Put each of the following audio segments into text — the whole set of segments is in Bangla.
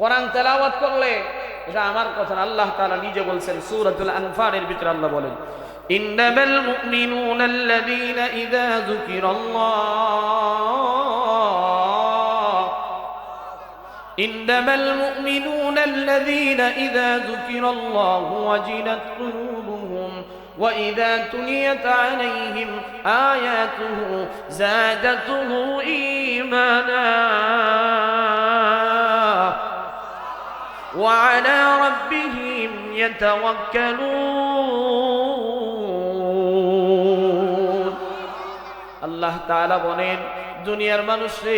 কোরআন তেলাওয়াত করলে এটা আমার কথা না, আল্লাহ তাআলা নিজে বলছেন সূরাতুল আনফালের ভিতরে আল্লাহ বলেন ইন্নামাল মুমিনুনা আল্লাযীনা ইযা যুকিরাল্লাহ إنما المؤمنون الذين إذا ذكر الله وجلت قلوبهم وإذا تليت عليهم آياته زادته إيمانا وعلى ربهم يتوكلون আল্লাহ তাআলা বলেন দুনিয়ার মানুষে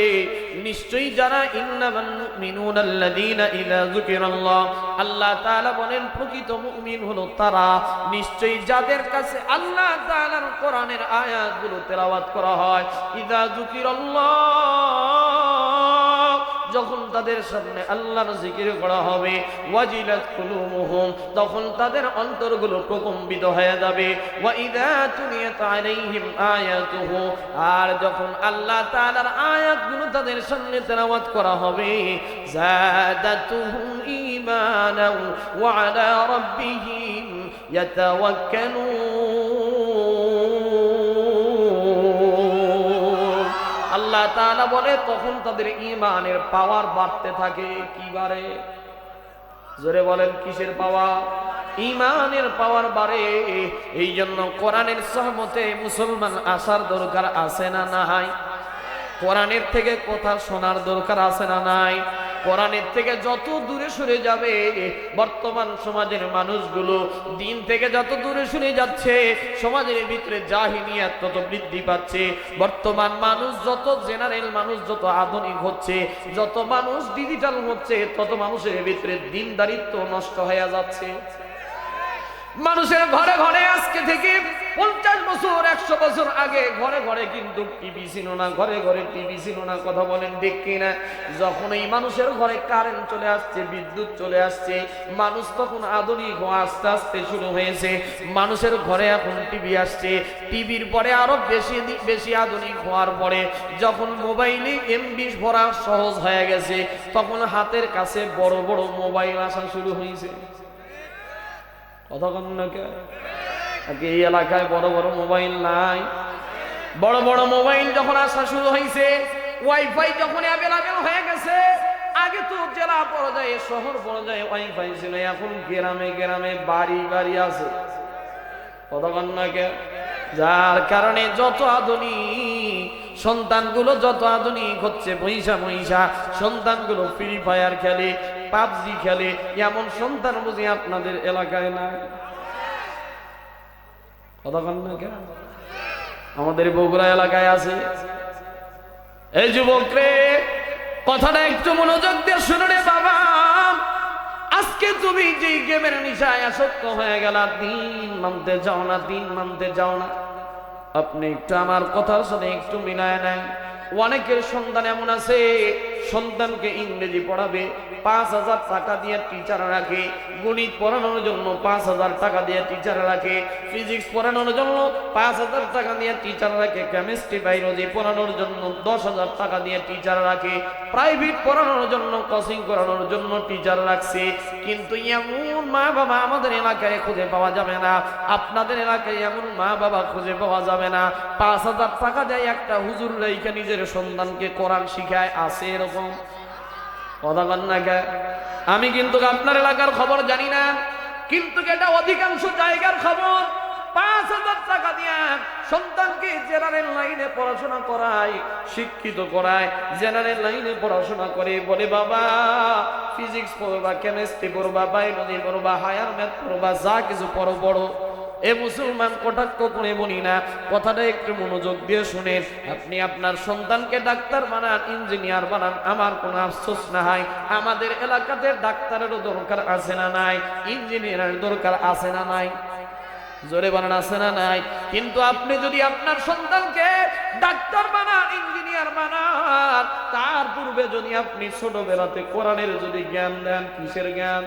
নিশ্চয়ই যারা ইন্নামাল মুমিনুনা আল্লাযীনা ইযা যুকিরাল্লাহ আল্লাহ তাআলা বলেন প্রকৃত মুমিন হলো তারা নিশ্চয়ই যাদের কাছে আল্লাহ তাআলার কোরআনের আয়াতগুলো তেলাওয়াত করা হয় ইযা যুকিরাল্লাহ যখন তাদের সামনে আল্লাহর জিকির করা হবে, ওয়াজিলাত কুলুবুহুম, তখন তাদের অন্তরগুলো প্রকম্পিত হয়ে যাবে। ওয়া ইযা তুলিয়াত আলাইহিম আয়াতুহু, আর যখন আল্লাহ তাআলার আয়াতগুলো তাদের সামনে তেলাওয়াত করা হবে জাদাতুহুম ঈমানাও ওয়া আলা রাব্বিহিম ইয়াতাওয়াক্কালুন। আল্লাহ বলে, তখন তাদের ইমানের পাওয়ার বাড়তে থাকে। কি বারে জোরে বলেন, কিসের পাওয়া ইমানের পাওয়ার বাড়ে। এই জন্য কোরআনের সহমতে মুসলমান আসার দরকার আছে না নাই? কোরআনের থেকে কথা শোনার দরকার আছে না নাই? কোরআনের থেকে যত দূরে সরে যাবে, বর্তমান সমাজের মানুষগুলো দিন থেকে যত দূরে সরে যাচ্ছে, সমাজের ভিতরে জাহিনিয়াত তত বৃদ্ধি পাচ্ছে। বর্তমান মানুষ যত জেনারেল মানুষ, যত আধুনিক হচ্ছে, যত মানুষ ডিজিটাল হচ্ছে, তত মানুষের ভিতরে দিনদারিত্ব নষ্ট হয়ে যাচ্ছে। মানুষের ঘরে ঘরে আজকে থেকে পঞ্চাশ বছর, একশো বছর আগে ঘরে ঘরে কিন্তু টিভি ছিল না, ঘরে ঘরে টিভি ছিল না, কথা বলেন ঠিক কিনা? যখন এই মানুষের ঘরে কারেন্ট চলে আসছে, বিদ্যুৎ চলে আসছে, মানুষ তখন আধুনিক হওয়া আস্তে আস্তে শুরু হয়েছে। মানুষের ঘরে এখন টিভি আসছে, টিভির পরে আরও বেশি বেশি আধুনিক হওয়ার পরে যখন মোবাইলে এমবি ভরা সহজ হয়ে গেছে, তখন হাতের কাছে বড় বড় মোবাইল আসা শুরু হয়েছে। কথা কন না এই এলাকায় বড় বড় মোবাইল নাই। বড় বড় মোবাইল যখন আসা শুরু হয়েছে ওয়াইফাই যখন অ্যাভেলেবেল হয়ে গেছে, আগে তো জেলা পর্যায়ে, শহর পর্যায়ে ওয়াইফাই ছিল, এখন গ্রামে গ্রামে বাড়ি বাড়ি আছে। কথা না? যার কারণে যত আধুনিক সন্তানগুলো, যত আধুনিক হচ্ছে মহিষা মহিষা সন্তানগুলো ফ্রি ফায়ার খেলে, পাবজি খেলে, এমন সন্তান বুঝি আপনাদের এলাকায় না কথা কন না কেন আমাদের বগুড়া এলাকায় আছে। এই যুবক রে কথাটা একটু মনোযোগ দিয়ে শুনে রে বাবা। আজকে তুমি যে গেমের নিশায় আসক্ত হয়ে গেল দিন মানতে যাও না দিন মানতে যাও না। আপনি একটু আমার কথার সাথে একটু মিলায় নেন। অনেকের সন্তান এমন আছে সন্তানকে ইংরেজি পড়াবে, পাঁচ হাজার টাকা দিয়ে টিচার রাখে, গণিত পড়ানোর জন্য পাঁচ হাজার টাকা দিয়ে টিচার রাখে ফিজিক্স পড়ানোর জন্য পাঁচ হাজার টাকা দিয়ে টিচার রাখে কেমিস্ট্রি বায়োলজি পড়ানোর জন্য দশ হাজার টাকা দিয়ে টিচার রাখে প্রাইভেট পড়ানোর জন্য কোচিং করানোর জন্য টিচার রাখছে। কিন্তু এমন মা বাবা আমাদের এলাকায় খুঁজে পাওয়া যাবে না। আপনাদের এলাকায় এমন মা বাবা খুঁজে পাওয়া যাবে না। পাঁচ হাজার টাকা দেয় একটা হুজুর রেখে নিজের সন্তানকে কোরআন শিখায়, আছে এরকম? কথা বল না? আমি কিন্তু আপনার এলাকার খবর জানি না। কিন্তু এটা অধিকাংশ জায়গার খবর। পাঁচ হাজার টাকা দিয়া সন্তানকে জেনারেল লাইনে পড়াশোনা করায়, শিক্ষিত করায়, জেনারেল লাইনে পড়াশোনা করে বলে, বাবা, ফিজিক্স পড়বা, কেমিস্ট্রি পড়বা, বায়োলজি পড়বা, হায়ার ম্যাথ পড়বা, যা কিছু পড়ো পড়ো। এ মুসলমান কটাক্ষ করে বলি না, কথাটা একটু মনোযোগ দিয়ে শুনেন। আপনি আপনার সন্তানকে ডাক্তার বানান, ইঞ্জিনিয়ার বানান, আমার কোনো আফসোস না হয়। আমাদের এলাকাতে ডাক্তারেরও দরকার আছে না নাই, ইঞ্জিনিয়ারের দরকার আছে না নাই। জোরে বানান আছে না নাই? কিন্তু আপনি যদি আপনার সন্তানকে ডাক্তার বানান, ইঞ্জিনিয়ার বানান, তার পূর্বে যদি আপনি ছোটবেলাতে কোরআনের যদি জ্ঞান দেন, কিসের জ্ঞান?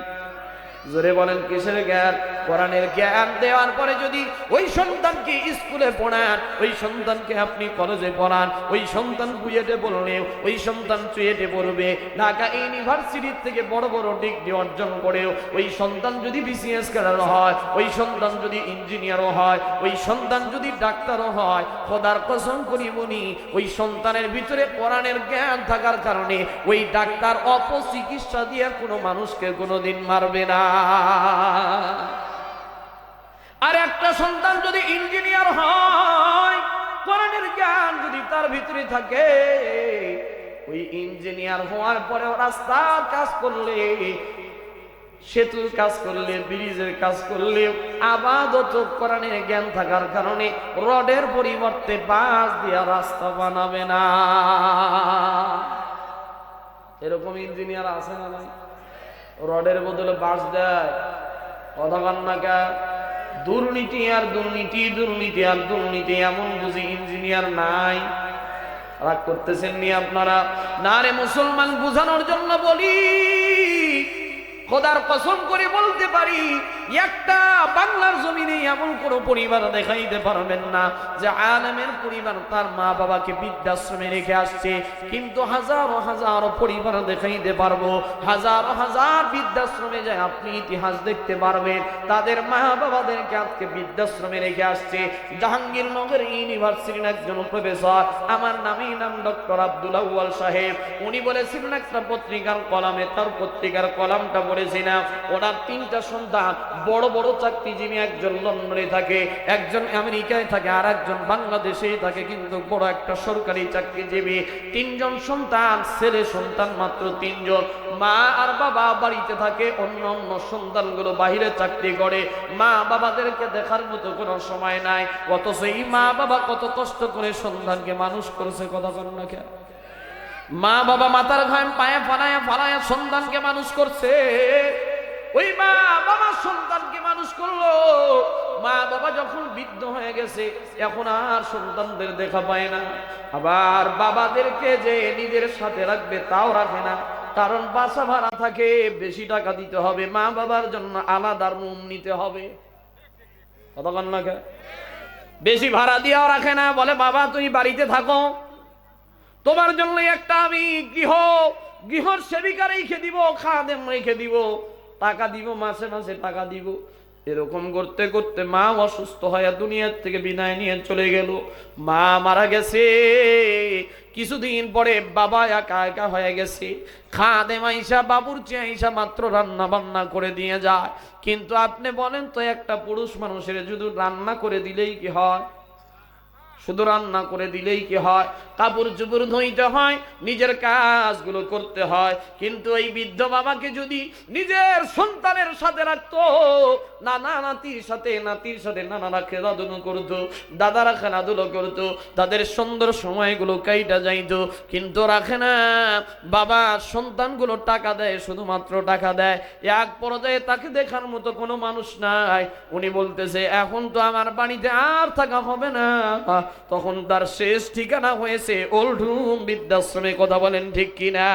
জোরে বলেন, কিসের জ্ঞান? কোরআনের জ্ঞান দেওয়ার পরে যদি ওই সন্তানকে স্কুলে পড়ান, ওই সন্তানকে আপনি কলেজে পড়ান, ওই সন্তান বুয়েটে পড়লে, ওই সন্তান চুয়েটে পড়বে, ঢাকা ইউনিভার্সিটির থেকে বড় বড় ডিগ্রি অর্জন করেও, ওই সন্তান যদি বিসিএস ক্যাডার হয়, ওই সন্তান যদি ইঞ্জিনিয়ারও হয়, ওই সন্তান যদি ডাক্তারও হয়, খোদার কসম করি বলি ওই সন্তানের ভিতরে কোরআনের জ্ঞান থাকার কারণে ওই ডাক্তার অপচিকিৎসা দিয়ে কোনো মানুষকে কোনোদিন মারবে না। আর একটা সন্তান যদি ইঞ্জিনিয়ার হয়, কোরআনের জ্ঞান যদি তার ভিতরে থাকে, ওই ইঞ্জিনিয়ার হওয়ার পরে রাস্তার কাজ করলে, সেতুর কাজ করলে, ব্রিজের কাজ করলে আবাদত কোরআনের জ্ঞান থাকার কারণে রডের পরিবর্তে বাঁশ দিয়া রাস্তা বানাবে না। এরকম ইঞ্জিনিয়ার আছে না নাই? রডের বদলে বাঁশ দেয়, কথা কান্নাকা দুর্নীতি আর দুর্নীতি দুর্নীতি আর দুর্নীতি, এমন বুঝি ইঞ্জিনিয়ার নাই। রাগ করতেছেন নি আপনারা? না রে মুসলমান, বুঝানোর জন্য বলি, খোদার কসম করে বলতে পারি একটা বাংলার জমিনে এমন কোন পরিবার দেখাইতে পারবেন না যে আলমের পরিবার তার মা বাবাকে বৃদ্ধাশ্রমে রেখে আসছে। কিন্তু হাজারো হাজারো পরিবার দেখাইতে পারব। হাজারো হাজার বৃদ্ধাশ্রমে যায় আপনি ইতিহাস দেখতে পারবেন। তাদের মা বাবাদেরকে আজকে বৃদ্ধাশ্রমে রেখে আসছে। জাহাঙ্গীরনগর ইউনিভার্সিটির একজন প্রফেসর, আমার নামই নাম ডক্টর আব্দুল আউয়াল সাহেব। উনি বলেছিলেন, একটা পত্রিকার কলামে, তার পত্রিকার কলামটা বলেছি না। ওনার তিনটা সন্তান বড় বড় চাকরিজীবী একজন লন্ডনে থাকে, একজন আমেরিকায় থাকে, আর একজন বাংলাদেশেই থাকে, কিন্তু বড় একটা সরকারি চাকরিজীবী। তিনজন সন্তান, ছেলে সন্তান মাত্র তিনজন। মা আর বাবা বাড়িতে থাকে, অন্য অন্য সন্তানগুলো বাহিরে চাকরি করে। মা বাবাদেরকে দেখার মতো কোনো সময় নাই, অথচ এই মা বাবা কত কষ্ট করে সন্তানকে মানুষ করেছে, কথা কর না কেন? মা বাবা মাতার ঘাম পায়ে ফালায়া ফালায়া সন্তানকে মানুষ করছে। ওই মা বাবা সন্তানকে মানুষ করল। মা বাবা যখন বৃদ্ধ হয়ে গেছে, এখন আর সন্তানদের দেখা পায় না। আবার বাবাদেরকে যে নিজের সাথে রাখবে তাও রাখে না। কারণ বাসা ভাড়া থাকে, বেশি টাকা দিতে হবে। মা বাবার জন্য আলাদা রুম নিতে হবে। কতক্ষণ কে? বেশি ভাড়া দিয়েও রাখে না। বলে, বাবা তুই বাড়িতে থাকো। তোমার জন্য একটা আমি গৃহ। গৃহর সেবিকা রেখে দিব, খাদেম রেখে দিব। টাকা দিব, মাসে মাসে টাকা দিব। এরকম করতে করতে মা অসুস্থ হয়ে দুনিয়ার থেকে বিনায় নিয়ে চলে গেল। মা মারা গেছে। কিছুদিন পরে বাবা একা একা হয়ে গেছে। খাদে মাইসা বাবুর চেয়ে আইসা মাত্র রান্না বান্না করে দিয়ে যায়। কিন্তু আপনি বলেন তো একটা পুরুষ মানুষের শুধু রান্না করে দিলেই কি হয়? শুধু রান্না করে দিলেই কি হয়? কাপড় চুপুর ধুইতে হয়, নিজের কাজগুলো করতে হয়। কিন্তু এই বৃদ্ধ বাবাকে যদি নিজের সন্তানের সাথে রাখতো নানা নাতির সাথে নাতির সাথে নানারা খেলাধুলো করতো, দাদারা খেলাধুলো করতো, তাদের সুন্দর সময়গুলো কাইটা যাইতো, কিন্তু রাখে না। বাবা সন্তানগুলো টাকা দেয়, শুধুমাত্র টাকা দেয়। এক পর্যায়ে তাকে দেখার মতো কোনো মানুষ নাই। উনি বলতেছে, এখন তো আমার বাড়িতে আর থাকা হবে না। তখন তার শেষ ঠিকানা হয়েছে ওল্ডরুম বৃদ্ধাশ্রমে, কথা বলেন ঠিক কিনা?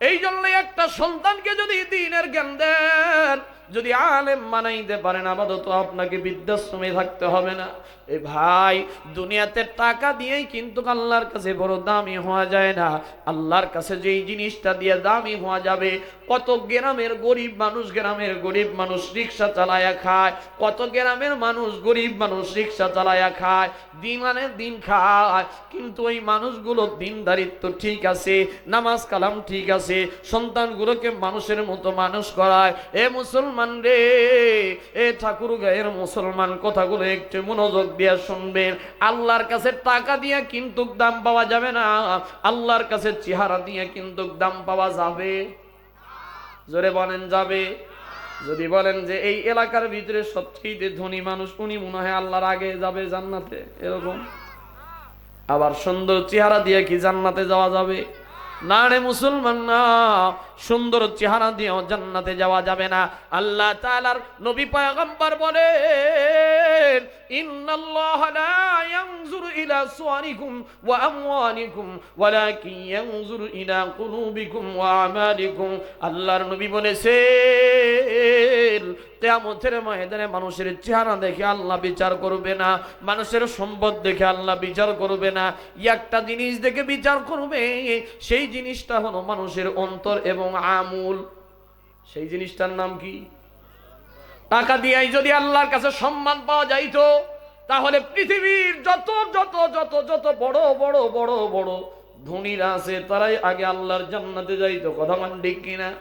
এই জন্য একটা সন্তানকে যদি দিনের জ্ঞান দেন যদি আলেম মানাইতে পারেন, আপাতত আপনাকে বৃদ্ধাশ্রমে থাকতে হবে না। এ ভাই, দুনিয়াতে টাকা দিয়েই কিন্তু আল্লাহর কাছে বড় দামি হওয়া যায় না। আল্লাহর কাছে যেই জিনিসটা দিয়ে দামি হওয়া যাবে কত গ্রামের গরিব মানুষ, গ্রামের গরিব মানুষ রিক্সা চালায়া খায়, কত গ্রামের মানুষ গরিব মানুষ রিক্সা চালায়া খায় দিন আনে দিন খায়, কিন্তু ওই মানুষগুলো দিনদারিত্ব ঠিক আছে, নামাজ কালাম ঠিক আছে, সন্তানগুলোকে মানুষের মতো মানুষ করায়। এ মুসলমান রে, এ ঠাকুর গায়ের মুসলমান, কথাগুলো একটু মনোযোগ দিয়ে শুনবেন। আল্লাহর কাছে টাকা দিয়ে কিন্তু দাম পাওয়া যাবে না, আল্লাহর কাছে চেহারা দিয়ে কিন্তু দাম পাওয়া যাবে। জোরে বলেন যাবে। যদি বলেন যে এই এলাকার ভিতরে সবচেয়ে ধনী মানুষ, উনি মনে হয় আল্লাহর আগে যাবে জান্নাতে, এরকম। আবার সুন্দর চেহারা দিয়ে কি জান্নাতে যাওয়া যাবে? না রে মুসলমান না সুন্দর চেহারা দিয়েও জান্নাতে যাওয়া যাবে না। আল্লাহ তাআলার নবী পয়গম্বর বলেন, ইন্নাল্লাহ ইলা ওয়া মানুষের চেহারা দেখে আল্লাহ বিচার করবে না, মানুষের সম্পদ দেখে আল্লাহ বিচার করবে না। একটা জিনিস দেখে বিচার করবে, সেই জিনিসটা হলো মানুষের অন্তর এবং আমূল। সেই জিনিসটার নাম কি? টাকা দিয়াই যদি আল্লাহর কাছে সম্মান পাওয়া যাইতো, তাহলে পৃথিবীর যত যত যত যত বড় বড় বড় বড় ধনীরা আছে, তারাই আগে আল্লাহর জান্নাতে যাইতো। কথা মান ঠিক কিনা?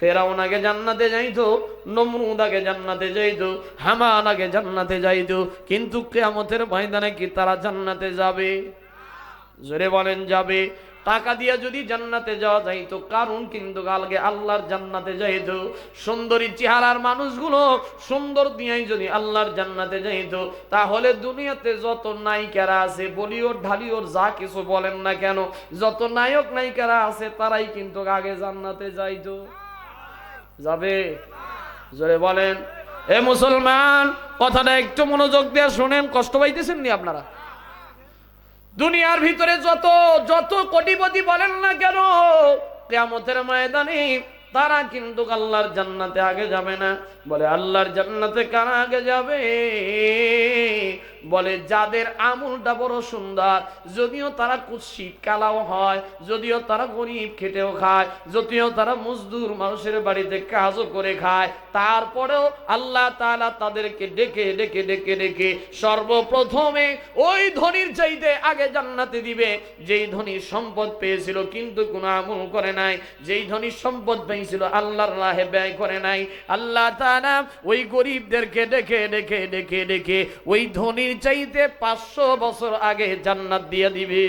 ফেরাউন আগে জান্নাতে যাইতো, নমরুদ আগে জান্নাতে যাইতো হামান আগে জান্নাতে যাইতো। কিন্তু কেয়ামতের ময়দানে কি তারা জান্নাতে যাবে? জোরে বলেন, যাবে। টাকা দিয়ে যদি জান্নাতে যাওয়া যাইতো কারণ কিন্তু কালকে আল্লাহর জান্নাতে যাইতো সুন্দরী চেহারার মানুষগুলো সুন্দর দিয়াই যদি আল্লাহর জান্নাতে যাইতো তাহলে দুনিয়াতে যত নায়িকারা আছে বলিওর ঢালিওর যা কিছু বলেন না কেন, যত নায়ক, নায়িকারা আছে, তারাই কিন্তু আগে জান্নাতে যাইতো যাবে? জোরে বলেন। এ মুসলমান, কথাটা একটু মনোযোগ দিয়ে শোনেন, কষ্ট পাইতেছেন নি আপনারা? দুনিয়ার ভিতরে যত যত কোটিপতি বলেন না কেন, কেয়ামতের ময়দানে তারা কিন্তু আল্লাহর জান্নাতে আগে যাবে না। বলে, আল্লাহর জান্নাতে কারা আগে যাবে? বলে, যাদের আমলটা বড় সুন্দর, যদিও তারা কুৎসিত কালাও হয়, যদিও তারা গরিব, খেটেও খায়, যদিও তারা মজদুর, মানুষের বাড়িতে কাজও করে খায় তারপরেও আল্লাহ তাআলা তাদেরকে ডেকে ডেকে ডেকে ডেকে সর্বপ্রথমে ওই ধনির চাইতে আগে জান্নাতে দিবে। যেই ধনী সম্পদ পেয়েছিল কিন্তু কোনো আমল করে নাই। যেই ধনী সম্পদ পেয়েছিল আল্লাহর রাহে ব্যয় করে নাই। আল্লাহ তাআলা ওই গরিবদেরকে ডেকে ডেকে ডেকে ডেকে ওই ধনীর চাইতে পাঁচশো বছর আগে জান্নাত দিয়ে দিবে।